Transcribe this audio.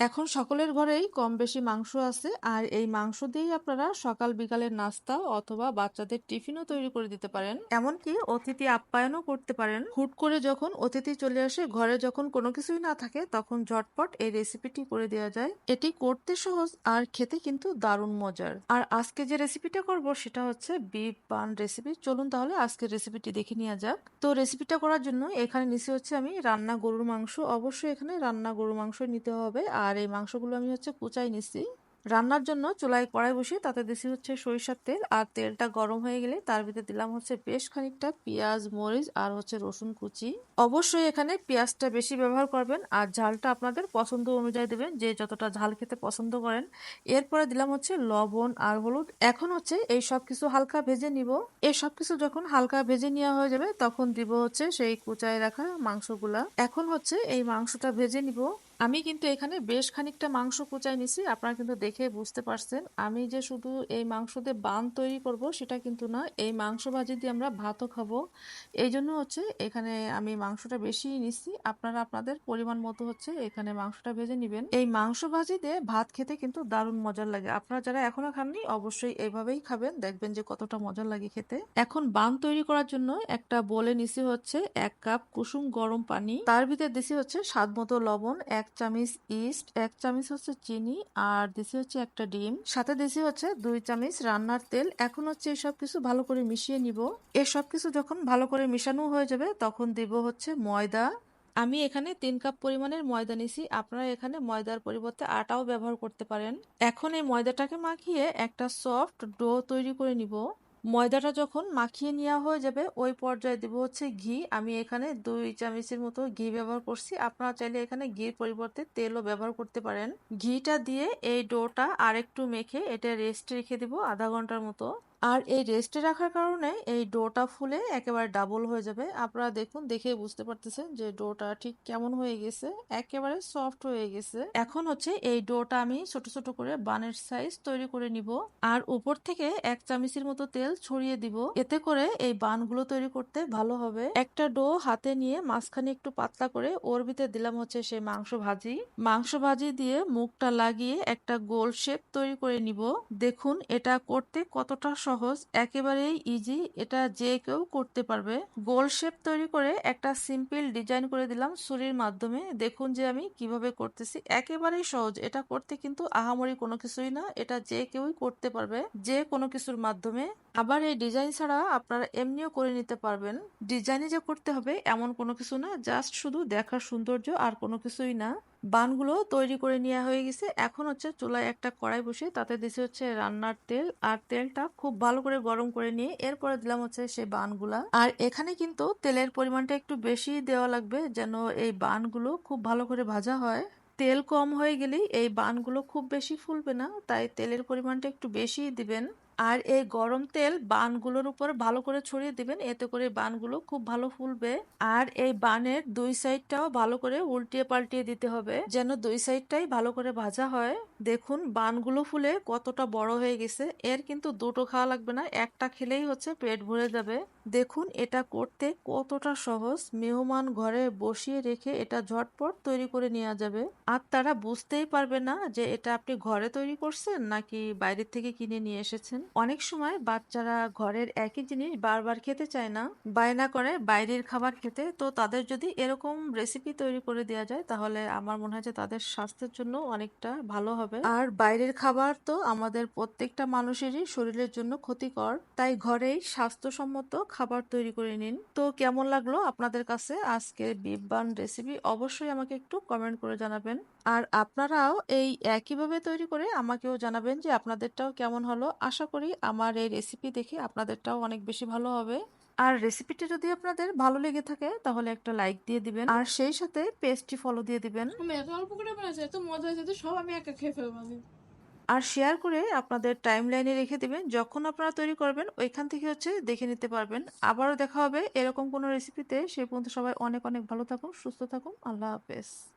এখন সকলের ঘরেই কম বেশি মাংস আছে, আর এই মাংস দিয়েই আপনারা সকাল বিকালের নাস্তা অথবা বাচ্চাদের টিফিনও তৈরি করে দিতে পারেন। এমনকি অতিথি আপ্যায়নও করতে পারেন। হুট করে যখন অতিথি চলে আসে, ঘরে যখন কোনো কিছুই না থাকে, তখন ঝটপট এই রেসিপিটি করে দেওয়া যায়। এটি করতে সহজ আর খেতে কিন্তু দারুণ মজার। আর আজকে যে রেসিপিটা করব, সেটা হচ্ছে বিফ বান রেসিপি। চলুন তাহলে আজকের রেসিপিটি দেখে নেওয়া যাক। তো রেসিপিটা করার জন্য এখানে নিচে হচ্ছে আমি রান্না গরুর মাংস। অবশ্যই এখানে রান্না গরুর মাংস নিতে হবে আর এই মাংসগুলো আমি হচ্ছে কুচাই নিচ্ছি রান্নার জন্য চুলায় কড়াই বসিয়ে তাতে দিছি হচ্ছে সরিষার তেল আর তেলটা গরম হয়ে গেলে তার ভিতরে দিলাম হচ্ছে বেশ খানিকটা পেঁয়াজ, মরিচ আর হচ্ছে রসুন কুচি। অবশ্যই এখানে পেঁয়াজটা বেশি ব্যবহার করবেন আর ঝালটা আপনাদের পছন্দ অনুযায়ী দেবেন, যে যতটা ঝাল খেতে পছন্দ করেন। এরপরে দিলাম হচ্ছে লবণ আর হলুদ। এখন হচ্ছে এই সব কিছু হালকা ভেজে নিব। এই সব কিছু যখন হালকা ভেজে নেওয়া হয়ে যাবে তখন দিব হচ্ছে সেই কুচায় রাখা মাংসগুলা। এখন হচ্ছে এই মাংসটা ভেজে নিব। আমি কিন্তু এখানে বেশ খানিকটা মাংস কুচাই নিছি, আপনারা কিন্তু দেখে বুঝতে পারছেন। আমি যে শুধু এই মাংস দিয়ে বান তৈরি করব সেটা কিন্তু না, এই মাংস ভাজি দিয়ে আমরা ভাতও খাব। এই জন্য হচ্ছে এখানে আমি মাংসটা বেশি নিছি। আপনারা আপনাদের পরিমাণ মতো হচ্ছে এখানে মাংসটা ভেজে নেবেন। এই মাংস ভাজি দিয়ে ভাত খেতে কিন্তু দারুণ মজার লাগে। আপনারা যারা এখনও খাননি, অবশ্যই এইভাবেই খাবেন, দেখবেন যে কতটা মজার লাগে খেতে। এখন বান তৈরি করার জন্য একটা বলে নিছি হচ্ছে এক কাপ কুসুম গরম পানি। তার ভিতরে দিছি হচ্ছে স্বাদ মতো লবণ, এক এক চামচ ইস্ট, এক চামচ হচ্ছে চিনি, আর দিছি হচ্ছে একটা ডিম। সাথে দিছি হচ্ছে দুই চামচ রান্নার তেল। এখন হচ্ছে এসব কিছু ভালো করে মিশিয়ে নিব। এসব কিছু যখন ভালো করে মিশানো হয়ে যাবে, তখন দিব হচ্ছে ময়দা। আমি এখানে তিন কাপ পরিমাণের ময়দা নিছি। আপনারা এখানে ময়দার পরিবর্তে আটাও ব্যবহার করতে পারেন। এখন এই ময়দাটাকে মাখিয়ে একটা সফট ডো তৈরি করে নিব। ময়দাটা যখন মাখিয়ে নেওয়া হয়ে যাবে, ওই পর্যায়ে দেবো হচ্ছে ঘি। আমি এখানে দুই চামচের মতো ঘি ব্যবহার করছি। আপনারা চাইলে এখানে ঘির পরিবর্তে তেলও ব্যবহার করতে পারেন। ঘিটা দিয়ে এই ডোটা আর একটু মেখে এটা রেস্ট রেখে দেবো আধা ঘণ্টার মতো। আর এই রেস্টে রাখার কারণে এই ডোটা ফুলে একেবারে ডাবল হয়ে যাবে। আপনারা দেখুন দেখে বুঝতে পারতেছেন যে ডোটা ঠিক কেমন হয়ে গেছে, একেবারে সফট হয়ে গেছে। এখন হচ্ছে এই ডোটা আমি ছোট ছোট করে বানের সাইজ তৈরি করে নিব আর উপর থেকে এক চামিচের মতো তেল ছড়িয়ে দিব। এতে করে এই বানগুলো তৈরি করতে ভালো হবে। একটা ডো হাতে নিয়ে মাঝখানে একটু পাতলা করে ওর ভিতরে দিলাম হচ্ছে সেই মাংস ভাজি। মাংস ভাজি দিয়ে মুখটা লাগিয়ে একটা গোল শেপ তৈরি করে নিব। দেখুন, এটা করতে কতটা সহজ, একেবারেই ইজি এটা যে কেউ করতে পারবে। গোল শেপ তৈরি করে একটা সিম্পল ডিজাইন করে দিলাম ছুরির মাধ্যমে। দেখুন যে আমি কীভাবে করতেছি। একেবারেই সহজ। এটা করতে কিন্তু আহামরি কোনো কিছুই না। এটা যে কেউই করতে পারবে যে কোনো কিছুর মাধ্যমে। আবার এই ডিজাইন ছাড়া আপনারা এমনিও করে নিতে পারবেন। ডিজাইনে যে করতে হবে এমন কোনো কিছু না। জাস্ট শুধু দেখার সৌন্দর্য আর কোনো কিছুই না। বানগুলো তৈরি করে নেওয়া হয়ে গেছে। এখন হচ্ছে চুলায় একটা কড়াই বসে তাতে দিছে হচ্ছে রান্নার তেল। আর তেলটা খুব ভালো করে গরম করে নিয়ে এরপরে দিলাম হচ্ছে সেই বানগুলা। আর এখানে কিন্তু তেলের পরিমাণটা একটু বেশি দেওয়া লাগবে যেন এই বানগুলো খুব ভালো করে ভাজা হয়। তেল কম হয়ে গেলেই এই বানগুলো খুব বেশি ফুলবে না, তাই তেলের পরিমাণটা একটু বেশি দিবেন। আর এই গরম তেল বানগুলোর উপর ভালো করে ছড়িয়ে দিবেন। এতে করে বানগুলো খুব ভালো ফুলবে। আর এই বানের দুই সাইডটাও ভালো করে উল্টিয়ে পাল্টিয়ে দিতে হবে, যেন দুই সাইডটাই ভালো করে ভাজা হয়। দেখুন, বানগুলো ফুলে কতটা বড় হয়ে গেছে। এর কিন্তু দুটো খাওয়া লাগবে না, একটা খেলেই হচ্ছে পেট ভরে যাবে। দেখুন এটা করতে কতটা সহজ। মেহমান ঘরে বসিয়ে রেখে এটা ঝটপট তৈরি করে নেওয়া যাবে। আর তারা বুঝতেই পারবে না যে এটা আপনি ঘরে তৈরি করছেন নাকি বাইরের থেকে কিনে নিয়ে এসেছেন। অনেক সময় বাচ্চারা ঘরের একই জিনিস বারবার খেতে চায় না, বায়না করে বাইরের খাবার খেতে। তো তাদের যদি এরকম রেসিপি তৈরি করে দেওয়া যায়, তাহলে আমার মনে হয় যে তাদের স্বাস্থ্যের জন্য অনেকটা ভালো হবে। আর বাইরের খাবার তো আমাদের প্রত্যেকটা মানুষেরই শরীরের জন্য ক্ষতিকর। তাই ঘরেই স্বাস্থ্যসম্মত খাবার তৈরি করে নিন। তো কেমন লাগল আপনাদের কাছে আজকের বিফ বান রেসিপি অবশ্যই আমাকে একটু কমেন্ট করে জানাবেন। আর আপনারাও এই একইভাবে তৈরি করে আমাকেও জানাবেন যে আপনাদেরটাও কেমন হলো। আশা করি আমার এই রেসিপি দেখে আপনাদেরটাও অনেক বেশি ভালো হবে। আর রেসিপিটি যদি আপনাদের ভালো লেগে থাকে তাহলে একটা লাইক দিয়ে দিবেন। আর সেই সাথে পেজটি ফলো দিয়ে দিবেন। আমি এত অল্প করে বানাইছি এত মজা হয়েছে সব আমি একা খেয়ে ফেলব আর শেয়ার করে আপনাদের টাইম লাইনে রেখে দেবেন। যখন আপনারা তৈরি করবেন, ওইখান থেকে হচ্ছে দেখে নিতে পারবেন। আবারও দেখা হবে এরকম কোনো রেসিপিতে সে পর্যন্ত সবাই অনেক অনেক ভালো থাকুন, সুস্থ থাকুন। আল্লাহ হাফেজ।